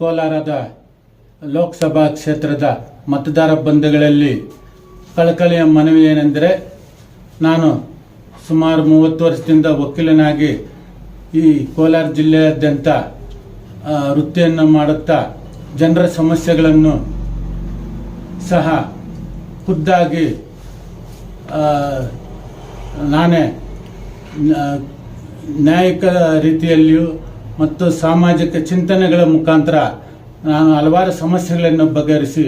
ಕೋಲಾರದ ಲೋಕಸಭಾ ಕ್ಷೇತ್ರದ ಮತದಾರ ಬಂಧುಗಳಲ್ಲಿ ಕಳಕಳಿಯ ಮನವಿ ಏನೆಂದರೆ ನಾನು ಸುಮಾರು ಮೂವತ್ತು ವರ್ಷದಿಂದ ವಕೀಲನಾಗಿ ಈ ಕೋಲಾರ ಜಿಲ್ಲೆಯಾದ್ಯಂತ ವೃತ್ತಿಯನ್ನು ಮಾಡುತ್ತಾ ಜನರ ಸಮಸ್ಯೆಗಳನ್ನು ಸಹ ಖುದ್ದಾಗಿ ನಾನೇ ನ್ಯಾಯಿಕ ರೀತಿಯಲ್ಲಿಯೂ ಮತ್ತು ಸಾಮಾಜಿಕ ಚಿಂತನೆಗಳ ಮುಖಾಂತರ ನಾನು ಹಲವಾರು ಸಮಸ್ಯೆಗಳನ್ನು ಬಗೆಹರಿಸಿ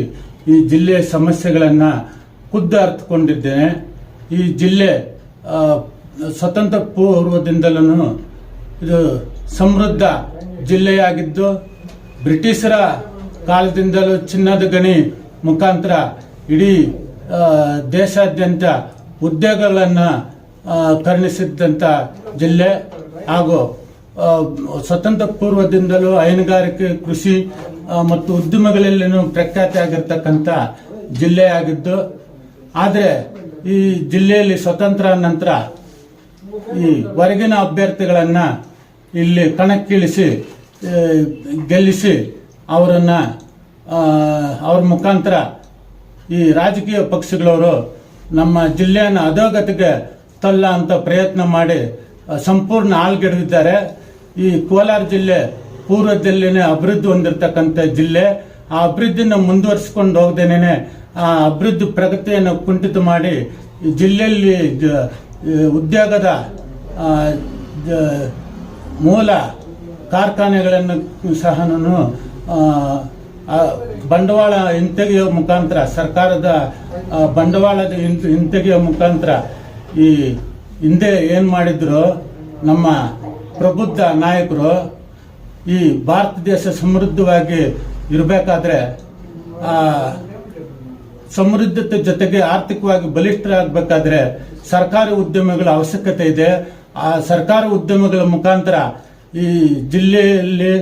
ಈ ಜಿಲ್ಲೆಯ ಸಮಸ್ಯೆಗಳನ್ನು ಖುದ್ದು ಅರ್ಥಕೊಂಡಿದ್ದೇನೆ. ಈ ಜಿಲ್ಲೆ ಸ್ವತಂತ್ರ ಪೂರ್ವದಿಂದಲೂ ಇದು ಸಮೃದ್ಧ ಜಿಲ್ಲೆಯಾಗಿದ್ದು, ಬ್ರಿಟಿಷರ ಕಾಲದಿಂದಲೂ ಚಿನ್ನದ ಗಣಿ ಮುಖಾಂತರ ಇಡೀ ದೇಶಾದ್ಯಂತ ಉದ್ಯೋಗಗಳನ್ನು ಕರುಣಿಸಿದ್ದಂಥ ಜಿಲ್ಲೆ ಹಾಗೂ ಸ್ವತಂತ್ರ ಪೂರ್ವದಿಂದಲೂ ಹೈನುಗಾರಿಕೆ, ಕೃಷಿ ಮತ್ತು ಉದ್ಯಮಗಳಲ್ಲಿನೂ ಪ್ರಖ್ಯಾತಿ ಆಗಿರ್ತಕ್ಕಂಥ ಜಿಲ್ಲೆಯಾಗಿದ್ದು ಆದರೆ ಈ ಜಿಲ್ಲೆಯಲ್ಲಿ ಸ್ವತಂತ್ರ ನಂತರ ಈ ಹೊರಗಿನ ಅಭ್ಯರ್ಥಿಗಳನ್ನು ಇಲ್ಲಿ ಕಣಕ್ಕಿಳಿಸಿ ಗೆಲ್ಲಿಸಿ ಅವರನ್ನು ಅವ್ರ ಮುಖಾಂತರ ಈ ರಾಜಕೀಯ ಪಕ್ಷಗಳವರು ನಮ್ಮ ಜಿಲ್ಲೆಯನ್ನು ಅಧೋಗತಿಗೆ ತಲ್ಲ ಅಂತ ಪ್ರಯತ್ನ ಮಾಡಿ ಸಂಪೂರ್ಣ ಆಳ್ಗೆಡವಿದ್ದಾರೆ ಈ ಕೋಲಾರ ಜಿಲ್ಲೆ ಪೂರ್ವದಲ್ಲೇನೆ ಅಭಿವೃದ್ಧಿ ಹೊಂದಿರತಕ್ಕಂಥ ಜಿಲ್ಲೆ. ಆ ಅಭಿವೃದ್ಧಿನ ಮುಂದುವರಿಸಿಕೊಂಡು ಹೋಗದೇನೆ ಆ ಅಭಿವೃದ್ಧಿ ಪ್ರಗತಿಯನ್ನು ಕುಂಠಿತ ಮಾಡಿ ಜಿಲ್ಲೆಯಲ್ಲಿ ಉದ್ಯೋಗದ ಮೂಲ ಕಾರ್ಖಾನೆಗಳನ್ನು ಸಹ ಬಂಡವಾಳ ಹಿಂತೆಗೆಯುವ ಮುಖಾಂತರ, ಸರ್ಕಾರದ ಬಂಡವಾಳದ ಹಿಂತೆಗೆಯೋ ಹಿಂತೆಗೆಯುವ ಮುಖಾಂತರ ಈ ಹಿಂದೆ ಏನು ಮಾಡಿದ್ರು ನಮ್ಮ ಪ್ರಬುದ್ಧ ನಾಯಕರು ಈ ಭಾರತ ದೇಶ ಸಮೃದ್ಧವಾಗಿ ಇರಬೇಕಾದ್ರೆ ಸಮೃದ್ಧತೆ ಜೊತೆಗೆ ಆರ್ಥಿಕವಾಗಿ ಬಲಿಷ್ಠರಾಗಬೇಕಾದ್ರೆ ಸರ್ಕಾರಿ ಉದ್ಯಮಗಳ ಅವಶ್ಯಕತೆ ಇದೆ. ಆ ಸರ್ಕಾರಿ ಉದ್ಯಮಗಳ ಮುಖಾಂತರ ಈ ಜಿಲ್ಲೆಯಲ್ಲಿ,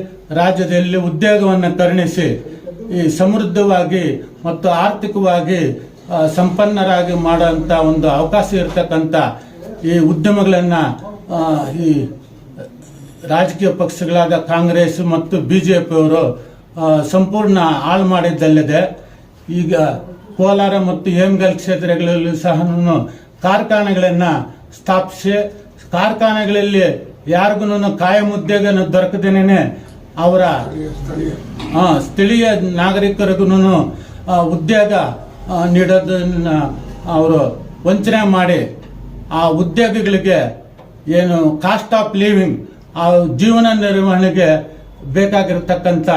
ರಾಜ್ಯದಲ್ಲಿ ಉದ್ಯೋಗವನ್ನು ಕರುಣಿಸಿ, ಈ ಸಮೃದ್ಧವಾಗಿ ಮತ್ತು ಆರ್ಥಿಕವಾಗಿ ಸಂಪನ್ನರಾಗಿ ಮಾಡುವಂತ ಒಂದು ಅವಕಾಶ ಇರತಕ್ಕಂಥ ಈ ಉದ್ಯಮಗಳನ್ನ ಈ ರಾಜಕೀಯ ಪಕ್ಷಗಳಾದ ಕಾಂಗ್ರೆಸ್ ಮತ್ತು ಬಿಜೆಪಿಯವರು ಸಂಪೂರ್ಣ ಹಾಳು ಮಾಡಿದ್ದಲ್ಲದೆ, ಈಗ ಕೋಲಾರ ಮತ್ತು ಹೇಮಗಲ್ ಕ್ಷೇತ್ರಗಳಲ್ಲಿ ಸಹ ಕಾರ್ಖಾನೆಗಳನ್ನು ಸ್ಥಾಪಿಸಿ, ಕಾರ್ಖಾನೆಗಳಲ್ಲಿ ಯಾರಿಗೂ ಕಾಯಂ ಉದ್ಯೋಗ ದೊರಕದೇನೆ ಅವರ ಸ್ಥಳೀಯ ನಾಗರಿಕರಿಗೂ ಉದ್ಯೋಗ ನೀಡೋದನ್ನ ಅವರು ವಂಚನೆ ಮಾಡಿ, ಆ ಉದ್ಯೋಗಿಗಳಿಗೆ ಏನು ಕಾಸ್ಟ್ ಆಫ್ ಲಿವಿಂಗ್ ಆ ಜೀವನ ನಿರ್ವಹಣೆಗೆ ಬೇಕಾಗಿರತಕ್ಕಂಥ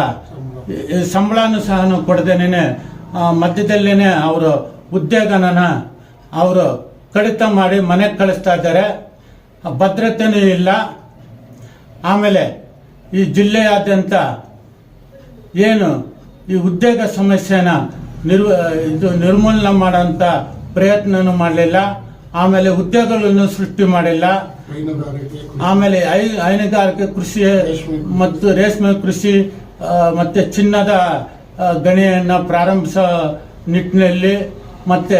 ಸಂಬಳನೂ ಸಹ ಕೊಡದೇನೆ ಮಧ್ಯದಲ್ಲೇನೆ ಅವರು ಉದ್ಯೋಗನ ಅವರು ಕಡಿತ ಮಾಡಿ ಮನೆಗೆ ಕಳಿಸ್ತಾ ಇದ್ದಾರೆ. ಭದ್ರತೆನೂ ಇಲ್ಲ. ಆಮೇಲೆ ಈ ಜಿಲ್ಲೆಯಾದ್ಯಂತ ಏನು ಈ ಉದ್ಯೋಗ ಸಮಸ್ಯೆನ ನಿರ್ವ, ಇದು ನಿರ್ಮೂಲನೆ ಮಾಡೋಂಥ ಪ್ರಯತ್ನನೂ ಮಾಡಲಿಲ್ಲ. ಆಮೇಲೆ ಉದ್ಯೋಗಗಳನ್ನು ಸೃಷ್ಟಿ ಮಾಡಿಲ್ಲ. ಆಮೇಲೆ ಹೈ ಹೈನುಗಾರಿಕೆ ಕೃಷಿ ಮತ್ತು ರೇಷ್ಮೆ ಕೃಷಿ ಮತ್ತೆ ಚಿನ್ನದ ಗಣಿಯನ್ನ ಪ್ರಾರಂಭಿಸೋ ನಿಟ್ಟಿನಲ್ಲಿ ಮತ್ತೆ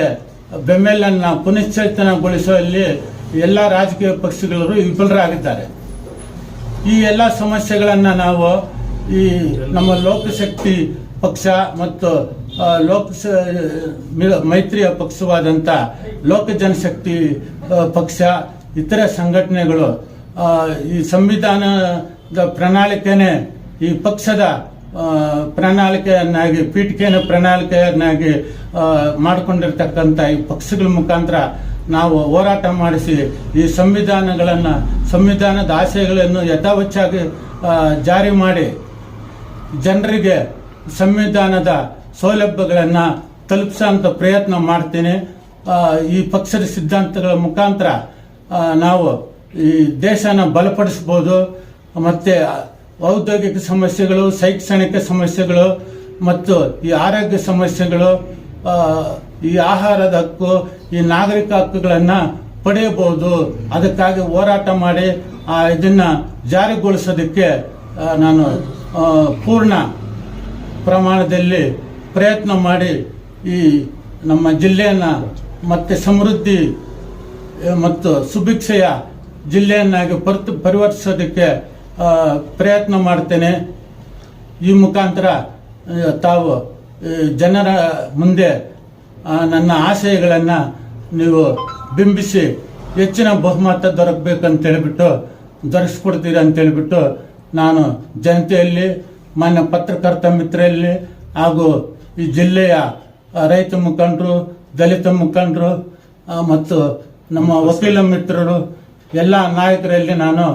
ಬೆಮ್ಮೆಲನ್ನ ಪುನಶ್ಚೇತನಗೊಳಿಸುವಲ್ಲಿ ಎಲ್ಲ ರಾಜಕೀಯ ಪಕ್ಷಗಳು ವಿಫಲರಾಗಿದ್ದಾರೆ. ಈ ಎಲ್ಲ ಸಮಸ್ಯೆಗಳನ್ನು ನಾವು ಈ ನಮ್ಮ ಲೋಕಶಕ್ತಿ ಪಕ್ಷ ಮತ್ತು ಲೋಕ ಮೈತ್ರಿಯ ಪಕ್ಷವಾದಂಥ ಲೋಕ ಜನಶಕ್ತಿ ಪಕ್ಷ ಇತರ ಸಂಘಟನೆಗಳು ಈ ಸಂವಿಧಾನದ ಪ್ರಣಾಳಿಕೆನೇ, ಈ ಪಕ್ಷದ ಪ್ರಣಾಳಿಕೆಯನ್ನಾಗಿ ಪೀಠಿಕೆಯ ಪ್ರಣಾಳಿಕೆಯನ್ನಾಗಿ ಮಾಡಿಕೊಂಡಿರ್ತಕ್ಕಂಥ ಈ ಪಕ್ಷಗಳ ಮುಖಾಂತರ ನಾವು ಹೋರಾಟ ಮಾಡಿಸಿ, ಈ ಸಂವಿಧಾನಗಳನ್ನು, ಸಂವಿಧಾನದ ಆಶಯಗಳನ್ನು ಯಥಾವಚ್ಚಾಗಿ ಜಾರಿ ಮಾಡಿ, ಜನರಿಗೆ ಸಂವಿಧಾನದ ಸೌಲಭ್ಯಗಳನ್ನು ತಲುಪಿಸೋಂಥ ಪ್ರಯತ್ನ ಮಾಡ್ತೀನಿ. ಈ ಪಕ್ಷದ ಸಿದ್ಧಾಂತಗಳ ಮುಖಾಂತರ ನಾವು ಈ ದೇಶನ ಬಲಪಡಿಸ್ಬೋದು ಮತ್ತೆ ಔದ್ಯೋಗಿಕ ಸಮಸ್ಯೆಗಳು, ಶೈಕ್ಷಣಿಕ ಸಮಸ್ಯೆಗಳು, ಮತ್ತು ಈ ಆರೋಗ್ಯ ಸಮಸ್ಯೆಗಳು ಈ ಆಹಾರದ ಹಕ್ಕು, ಈ ನಾಗರಿಕ ಹಕ್ಕುಗಳನ್ನು ಪಡೆಯಬಹುದು. ಅದಕ್ಕಾಗಿ ಹೋರಾಟ ಮಾಡಿ ಇದನ್ನ ಜಾರಿಗೊಳಿಸೋದಕ್ಕೆ ನಾನು ಪೂರ್ಣ ಪ್ರಮಾಣದಲ್ಲಿ ಪ್ರಯತ್ನ ಮಾಡಿ ಈ ನಮ್ಮ ಜಿಲ್ಲೆಯನ್ನು ಮತ್ತೆ ಸಮೃದ್ಧಿ ಮತ್ತು ಸುಭಿಕ್ಷೆಯ ಜಿಲ್ಲೆಯನ್ನಾಗಿ ಪರ್ತ್ ಪರಿವರ್ತಿಸೋದಕ್ಕೆ ಪ್ರಯತ್ನ ಮಾಡ್ತೇನೆ. ಈ ಮುಖಾಂತರ ತಾವು ಜನರ ಮುಂದೆ ನನ್ನ ಆಶಯಗಳನ್ನು ನೀವು ಬಿಂಬಿಸಿ, ಹೆಚ್ಚಿನ ಬಹುಮತ ದೊರಕಬೇಕಂತ ಹೇಳಿಬಿಟ್ಟು ದೊರಕಿಸ್ಕೊಡ್ತೀರಿ ಅಂತ ಹೇಳ್ಬಿಟ್ಟು, ನಾನು ಜನತೆಯಲ್ಲಿ, ಮಾನ್ಯ ಪತ್ರಕರ್ತ ಮಿತ್ರರಲ್ಲಿ ಹಾಗೂ ಈ ಜಿಲ್ಲೆಯ ರೈತ ಮುಖಂಡರು, ದಲಿತ ಮುಖಂಡರು ಮತ್ತು ನಮ್ಮ ವಕೀಲ ಮಿತ್ರರು ಎಲ್ಲ ನಾಯಕರಲ್ಲಿ ನಾನು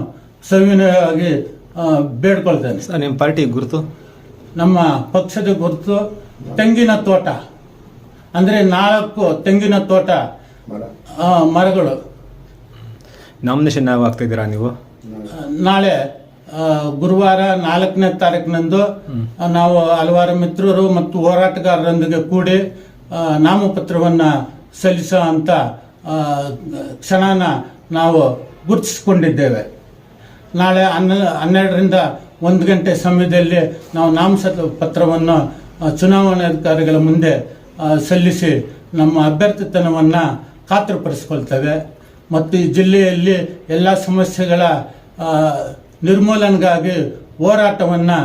ಸವಿನಯವಾಗಿ ಬೇಡ್ಕೊಳ್ತೇನೆ. ಸರ್ ನಿಮ್ಮ ಪಾರ್ಟಿ ಗುರುತು? ನಮ್ಮ ಪಕ್ಷದ ಗುರುತು ತೆಂಗಿನ ತೋಟ. ಅಂದರೆ ನಾಲ್ಕು ತೆಂಗಿನ ತೋಟ ಆ, ಮರಗಳು. ನಾಮಿನೇಷನ್ ಯಾವ ಆಗ್ತಾ ಇದ್ದೀರಾ ನೀವು? ನಾಳೆ ಗುರುವಾರ ನಾಲ್ಕನೇ ತಾರೀಕಿನಂದು ನಾವು ಹಲವಾರು ಮಿತ್ರರು ಮತ್ತು ಹೋರಾಟಗಾರರೊಂದಿಗೆ ಕೂಡಿ ನಾಮಪತ್ರವನ್ನು ಸಲ್ಲಿಸೋ ಅಂತ ಕ್ಷಣನ ನಾವು ಗುರುತಿಸಿಕೊಂಡಿದ್ದೇವೆ. ನಾಳೆ ಹನ್ನ, ಹನ್ನೆರಡರಿಂದ ಒಂದು ಗಂಟೆ ಸಮಯದಲ್ಲಿ ನಾವು ನಾಮಪತ್ರ ಪತ್ರವನ್ನು ಚುನಾವಣಾಧಿಕಾರಿಗಳ ಮುಂದೆ ಸಲ್ಲಿಸಿ ನಮ್ಮ ಅಭ್ಯರ್ಥಿತನವನ್ನು ಖಾತರಿಪಡಿಸ್ಕೊಳ್ತೇವೆ. ಮತ್ತು ಈ ಜಿಲ್ಲೆಯಲ್ಲಿ ಎಲ್ಲ ಸಮಸ್ಯೆಗಳ ನಿರ್ಮೂಲನೆಗಾಗಿ ಹೋರಾಟವನ್ನು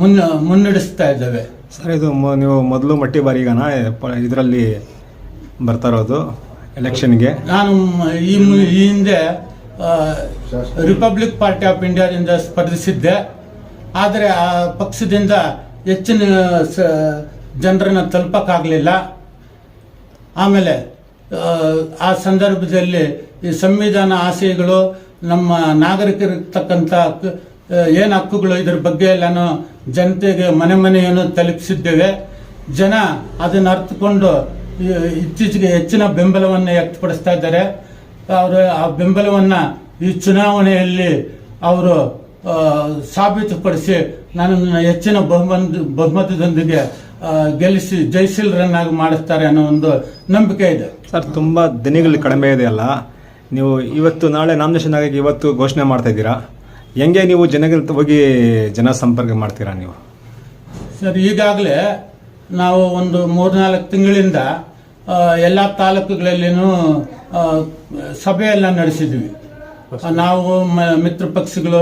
ಮುನ್ನ ಮುನ್ನಡೆಸ್ತಾ ಇದ್ದೇವೆ. ಸರ್, ಇದು ನೀವು ಮೊದಲು ಮಟ್ಟಿ ಬಾರಿಗನ ಇದರಲ್ಲಿ ಬರ್ತಾ ಇರೋದು? ಎಲೆಕ್ಷನ್ಗೆ ನಾನು ಈ ಹಿಂದೆ ರಿಪಬ್ಲಿಕ್ ಪಾರ್ಟಿ ಆಫ್ ಇಂಡಿಯಾದಿಂದ ಸ್ಪರ್ಧಿಸಿದ್ದೆ. ಆದರೆ ಆ ಪಕ್ಷದಿಂದ ಹೆಚ್ಚಿನ ಜನರನ್ನ ತಲುಪಕ್ಕಾಗಲಿಲ್ಲ. ಆಮೇಲೆ ಆ, ಸಂದರ್ಭದಲ್ಲಿ ಈ ಸಂವಿಧಾನ ಆಶಯಗಳು ನಮ್ಮ ನಾಗರಿಕರಿರ್ತಕ್ಕಂಥ ಏನು ಹಕ್ಕುಗಳು ಇದ್ರ ಬಗ್ಗೆ ಎಲ್ಲಾನು ಜನತೆಗೆ ಮನೆ ಮನೆಯನ್ನು ತಲುಪಿಸಿದ್ದೇವೆ. ಜನ ಅದನ್ನು ಅರ್ಥಕೊಂಡು ಇತ್ತೀಚೆಗೆ ಹೆಚ್ಚಿನ ಬೆಂಬಲವನ್ನು ವ್ಯಕ್ತಪಡಿಸ್ತಾ ಇದ್ದಾರೆ. ಅವರು ಆ ಬೆಂಬಲವನ್ನು ಈ ಚುನಾವಣೆಯಲ್ಲಿ ಅವರು ಸಾಬೀತುಪಡಿಸಿ ನನ್ನನ್ನು ಹೆಚ್ಚಿನ ಬಹುಮತ ಬಹುಮತದೊಂದಿಗೆ ಗೆಲ್ಲಿಸಿ ಜಯಶೀಲರನ್ನಾಗಿ ಮಾಡಿಸ್ತಾರೆ ಅನ್ನೋ ಒಂದು ನಂಬಿಕೆ ಇದೆ. ಸರ್ ತುಂಬ ದಿನಗಳಲ್ಲಿ ಕಡಿಮೆ ಇದೆಯಲ್ಲ ನೀವು ಇವತ್ತು ನಾಳೆ ನಾಮಿನೇಷನ್ ಆಗಿ ಇವತ್ತು ಘೋಷಣೆ ಮಾಡ್ತಾ ಇದ್ದೀರಾ? ಹೆಂಗೆ ನೀವು ಜನಗಳ ಹೋಗಿ ಜನ ಸಂಪರ್ಕ ಮಾಡ್ತೀರಾ ನೀವು? ಸರ್ ಈಗಾಗಲೇ ನಾವು ಒಂದು ಮೂರ್ನಾಲ್ಕು ತಿಂಗಳಿಂದ ಎಲ್ಲ ತಾಲೂಕುಗಳಲ್ಲಿನೂ ಸಭೆಯೆಲ್ಲ ನಡೆಸಿದ್ವಿ. ನಾವು ಮಿತ್ರ ಪಕ್ಷಗಳು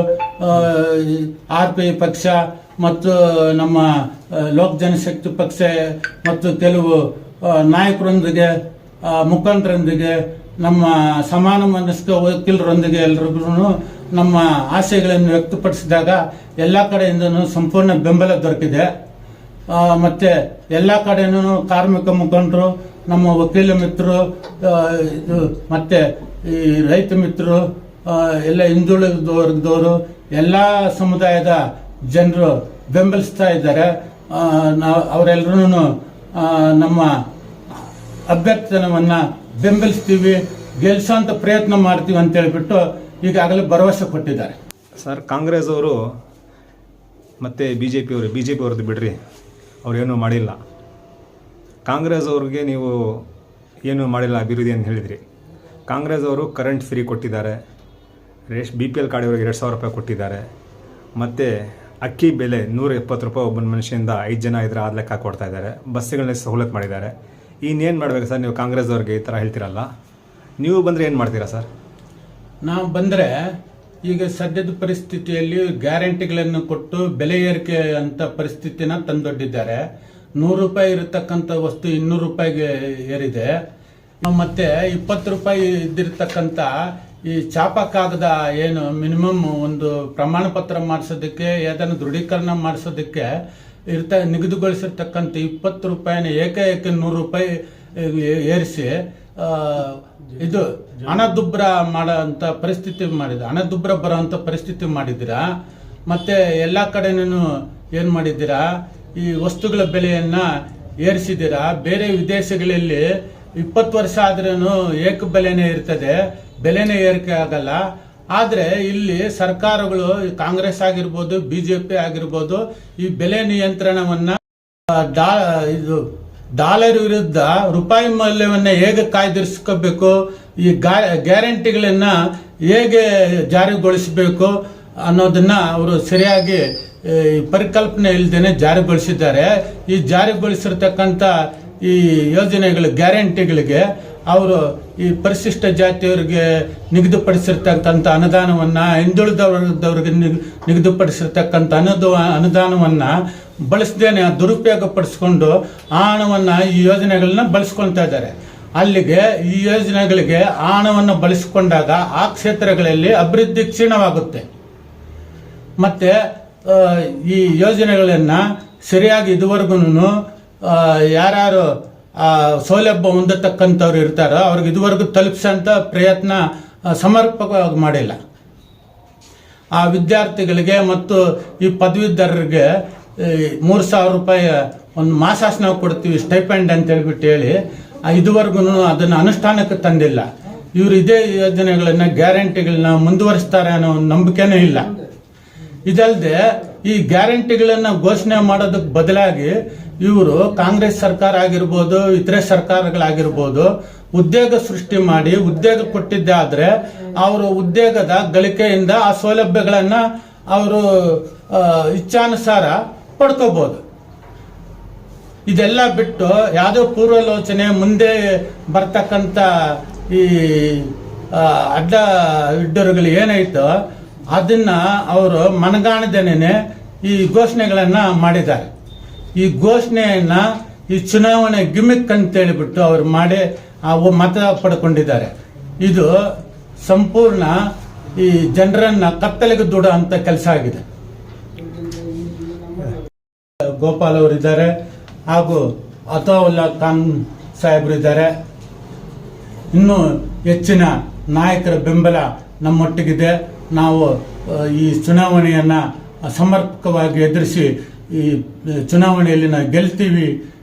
ಆರ್ ಪಿ ಪಕ್ಷ ಮತ್ತು ನಮ್ಮ ಲೋಕ ಜನಶಕ್ತಿ ಪಕ್ಷ ಮತ್ತು ಕೆಲವು ನಾಯಕರೊಂದಿಗೆ ಮುಖಂಡರೊಂದಿಗೆ ನಮ್ಮ ಸಮಾನ ಮನಸ್ಕ ವಕೀಲರೊಂದಿಗೆ ಎಲ್ರಿಗೂ ನಮ್ಮ ಆಸೆಗಳನ್ನು ವ್ಯಕ್ತಪಡಿಸಿದಾಗ ಎಲ್ಲ ಕಡೆಯಿಂದನೂ ಸಂಪೂರ್ಣ ಬೆಂಬಲ ದೊರಕಿದೆ. ಮತ್ತು ಮತ್ತೆ ಎಲ್ಲ ಕಡೆಯೂ ಕಾರ್ಮಿಕ ಮುಖಂಡರು ನಮ್ಮ ವಕೀಲ ಮಿತ್ರರು ಇದು ಮತ್ತು ಈ ರೈತ ಮಿತ್ರರು ಎಲ್ಲ ಹಿಂದುಳಿದ ವರ್ಗದವರು ಎಲ್ಲ ಸಮುದಾಯದ ಜನರು ಬೆಂಬಲಿಸ್ತಾ ಇದ್ದಾರೆ. ನಾವು ಅವರೆಲ್ಲರೂ ನಮ್ಮ ಅಭ್ಯರ್ಥನವನ್ನು ಬೆಂಬಲಿಸ್ತೀವಿ ಗೆಲ್ಸೋಂಥ ಪ್ರಯತ್ನ ಮಾಡ್ತೀವಿ ಅಂತ ಹೇಳ್ಬಿಟ್ಟು ಈಗಾಗಲೇ ಭರವಸೆ ಕೊಟ್ಟಿದ್ದಾರೆ. ಸರ್, ಕಾಂಗ್ರೆಸ್ ಅವರು ಮತ್ತು ಬಿ ಜೆ ಪಿ ಅವರು ಬಿ ಜೆ ಪಿ ಅವ್ರದ್ದು ಬಿಡ್ರಿ ಅವ್ರೇನೂ ಮಾಡಿಲ್ಲ. ಕಾಂಗ್ರೆಸ್ ಅವ್ರಿಗೆ ನೀವು ಏನು ಮಾಡಿಲ್ಲ ಅಭಿವೃದ್ಧಿ ಅಂತ ಹೇಳಿದ್ರಿ. ಕಾಂಗ್ರೆಸ್ ಅವರು ಕರೆಂಟ್ ಫ್ರೀ ಕೊಟ್ಟಿದ್ದಾರೆ. ರೇಷ್ ಬಿ ಪಿ ಎಲ್ ಕಾರ್ಡಿವ್ರಿಗೆ ಎರಡು ಸಾವಿರ ರೂಪಾಯಿ ಕೊಟ್ಟಿದ್ದಾರೆ. ಮತ್ತು ಅಕ್ಕಿ ಬೆಲೆ ನೂರ ಎಪ್ಪತ್ತು ರೂಪಾಯಿ ಒಬ್ಬನ ಮನುಷ್ಯನಿಂದ ಐದು ಜನ ಇದ್ರೆ ಆದ ಲೆಕ್ಕ ಕೊಡ್ತಾ ಇದ್ದಾರೆ. ಬಸ್ಸುಗಳನ್ನ ಸವಲತ್ತು ಮಾಡಿದ್ದಾರೆ. ಇನ್ನೇನು ಮಾಡಬೇಕು ಸರ್ ನೀವು ಕಾಂಗ್ರೆಸ್ ಅವ್ರಿಗೆ ಈ ಥರ ಹೇಳ್ತೀರಲ್ಲ? ನೀವು ಬಂದರೆ ಏನು ಮಾಡ್ತೀರಾ ಸರ್? ನಾವು ಬಂದರೆ ಈಗ ಸದ್ಯದ ಪರಿಸ್ಥಿತಿಯಲ್ಲಿ ಗ್ಯಾರಂಟಿಗಳನ್ನು ಕೊಟ್ಟು ಬೆಲೆ ಏರಿಕೆ ಅಂತ ಪರಿಸ್ಥಿತಿನ ತಂದೊಡ್ಡಿದ್ದಾರೆ. ನೂರು ರೂಪಾಯಿ ಇರತಕ್ಕಂಥ ವಸ್ತು ಇನ್ನೂರು ರೂಪಾಯಿಗೆ ಏರಿದೆ. ಮತ್ತೆ ಇಪ್ಪತ್ತು ರೂಪಾಯಿ ಇದ್ದಿರ್ತಕ್ಕಂಥ ಈ ಚಾಪ ಕಾಗದ ಏನು ಮಿನಿಮಮ್ ಒಂದು ಪ್ರಮಾಣ ಪತ್ರ ಮಾಡಿಸೋದಕ್ಕೆ ದೃಢೀಕರಣ ಮಾಡಿಸೋದಕ್ಕೆ ಇರ್ತ, ನಿಗದಿಗೊಳಿಸಿರ್ತಕ್ಕಂಥ ಇಪ್ಪತ್ತು ರೂಪಾಯಿನ ಏಕಾಏಕಿ ನೂರು ರೂಪಾಯಿ ಏರಿಸಿ ಇದು ಹಣದುಬ್ಬರ ಮಾಡೋಂಥ ಪರಿಸ್ಥಿತಿ ಮಾಡಿದ ಹಣದುಬ್ಬರ ಬರೋ ಪರಿಸ್ಥಿತಿ ಮಾಡಿದ್ದೀರಾ? ಮತ್ತೆ ಎಲ್ಲ ಕಡೆನೂ ಏನು ಮಾಡಿದ್ದೀರಾ? ಈ ವಸ್ತುಗಳ ಬೆಲೆಯನ್ನ ಏರಿಸಿದ್ದೀರಾ? ಬೇರೆ ವಿದೇಶಗಳಲ್ಲಿ ಇಪ್ಪತ್ತು ವರ್ಷ ಆದ್ರೂ ಏಕ ಬೆಲೆನೇ ಇರ್ತದೆ. ಬೆಲೆನೇ ಏರಿಕೆ ಆಗಲ್ಲ. ಆದರೆ ಇಲ್ಲಿ ಸರ್ಕಾರಗಳು, ಕಾಂಗ್ರೆಸ್ ಆಗಿರ್ಬೋದು, ಬಿಜೆಪಿ ಆಗಿರ್ಬೋದು, ಈ ಬೆಲೆ ನಿಯಂತ್ರಣವನ್ನ ಡಾ, ಇದು, ಡಾಲರ್ ವಿರುದ್ಧ ರೂಪಾಯಿ ಮೌಲ್ಯವನ್ನ ಹೇಗೆ ಕಾಯ್ದಿರಿಸ್ಕೋಬೇಕು? ಈ ಗ್ಯಾರಂಟಿಗಳನ್ನ ಹೇಗೆ ಜಾರಿಗೊಳಿಸಬೇಕು? ಅನ್ನೋದನ್ನ ಅವರು ಸರಿಯಾಗಿ ಪರಿಕಲ್ಪನೆ ಇಲ್ದೇನೆ ಜಾರಿಗೊಳಿಸಿದ್ದಾರೆ. ಈ ಜಾರಿಗೊಳಿಸಿರ್ತಕ್ಕಂಥ ಈ ಯೋಜನೆಗಳ, ಗ್ಯಾರಂಟಿಗಳಿಗೆ ಅವರು ಈ ಪರಿಶಿಷ್ಟ ಜಾತಿಯವರಿಗೆ ನಿಗದಿಪಡಿಸಿರ್ತಕ್ಕಂಥ ಅನುದಾನವನ್ನು ಹಿಂದುಳಿದವರ್ಗದವ್ರಿಗೆ ನಿಗ್- ನಿಗದಿಪಡಿಸಿರ್ತಕ್ಕಂಥ ಅನುದ, ಅನುದಾನವನ್ನು ಬಳಸದೇನೆ ದುರುಪಯೋಗ ಪಡಿಸ್ಕೊಂಡು ಆ ಹಣವನ್ನ ಈ ಯೋಜನೆಗಳನ್ನ ಬಳಸ್ಕೊಳ್ತಾ ಇದ್ದಾರೆ. ಅಲ್ಲಿಗೆ ಈ ಯೋಜನೆಗಳಿಗೆ ಆ ಹಣವನ್ನು ಬಳಸಿಕೊಂಡಾಗ ಆ ಕ್ಷೇತ್ರಗಳಲ್ಲಿ ಅಭಿವೃದ್ಧಿ ಕ್ಷೀಣವಾಗುತ್ತೆ. ಮತ್ತೆ ಈ ಯೋಜನೆಗಳನ್ನ ಸರಿಯಾಗಿ ಇದುವರೆಗೂ ಯಾರ್ಯಾರು ಸೌಲಭ್ಯ ಹೊಂದತಕ್ಕಂಥವ್ರು ಇರ್ತಾರೋ ಅವ್ರಿಗೆ ಇದುವರೆಗೂ ತಲುಪಿಸೋಂಥ ಪ್ರಯತ್ನ ಸಮರ್ಪಕವಾಗಿ ಮಾಡಿಲ್ಲ. ಆ ವಿದ್ಯಾರ್ಥಿಗಳಿಗೆ ಮತ್ತು ಈ ಪದವೀಧರರಿಗೆ ಮೂರು ಸಾವಿರ ರೂಪಾಯಿ ಒಂದು ಮಾಸಾಸ್ ನಾವು ಕೊಡ್ತೀವಿ, ಸ್ಟೈಪೆಂಡ್ ಅಂತ ಹೇಳ್ಬಿಟ್ಟು ಹೇಳಿ ಇದುವರೆಗೂ ಅದನ್ನು ಅನುಷ್ಠಾನಕ್ಕೆ ತಂದಿಲ್ಲ. ಇವರು ಇದೇ ಯೋಜನೆಗಳನ್ನ, ಗ್ಯಾರಂಟಿಗಳನ್ನ ಮುಂದುವರಿಸ್ತಾರೆ ಅನ್ನೋ ಒಂದು ನಂಬಿಕೆನೂ ಇಲ್ಲ. ಇದಲ್ಲದೆ ಈ ಗ್ಯಾರಂಟಿಗಳನ್ನ ಘೋಷಣೆ ಮಾಡೋದಕ್ಕೆ ಬದಲಾಗಿ ಇವರು ಕಾಂಗ್ರೆಸ್ ಸರ್ಕಾರ ಆಗಿರ್ಬೋದು, ಇತರೆ ಸರ್ಕಾರಗಳಾಗಿರ್ಬೋದು, ಉದ್ಯೋಗ ಸೃಷ್ಟಿ ಮಾಡಿ, ಉದ್ಯೋಗ ಕೊಟ್ಟಿದ್ದೆ ಆದ್ರೆ ಅವರು ಉದ್ಯೋಗದ ಗಳಿಕೆಯಿಂದ ಆ ಸೌಲಭ್ಯಗಳನ್ನ ಅವರು ಇಚ್ಛಾನುಸಾರ ಪಡ್ಕೋಬಹುದು ಇದೆಲ್ಲ ಬಿಟ್ಟು ಯಾವುದೋ ಪೂರ್ವಾಲೋಚನೆ ಮುಂದೆ ಬರ್ತಕ್ಕಂಥ ಈ ಅಡ್ಡ ಇಡ್ಡರುಗಳು ಏನಾಯ್ತೋ ಅದನ್ನ ಅವರು ಮನಗಾಣದೇನೆ ಈ ಘೋಷಣೆಗಳನ್ನ ಮಾಡಿದ್ದಾರೆ. ಈ ಘೋಷಣೆಯನ್ನ ಈ ಚುನಾವಣೆ ಗಿಮಿಕ್ ಅಂತ ಹೇಳಿಬಿಟ್ಟು ಅವರು ಮಾಡಿ ಮತ ಪಡ್ಕೊಂಡಿದ್ದಾರೆ. ಇದು ಸಂಪೂರ್ಣ ಈ ಜನರನ್ನ ಕತ್ತಲೆಗೆ ದೂಡ ಅಂತ ಕೆಲಸ ಆಗಿದೆ. ಗೋಪಾಲ್ ಅವರಿದ್ದಾರೆ ಹಾಗೂ ಅತಾವುಲ್ಲಾ ಖಾನ್ ಸಾಹೇಬರು ಇದ್ದಾರೆ. ಇನ್ನೂ ಹೆಚ್ಚಿನ ನಾಯಕರ ಬೆಂಬಲ ನಮ್ಮೊಟ್ಟಿಗಿದೆ. ನಾವು ಈ ಚುನಾವಣೆಯನ್ನು ಸಮರ್ಪಕವಾಗಿ ಎದುರಿಸಿ ಈ ಚುನಾವಣೆಯಲ್ಲಿ ನಾವು ಗೆಲ್ತೀವಿ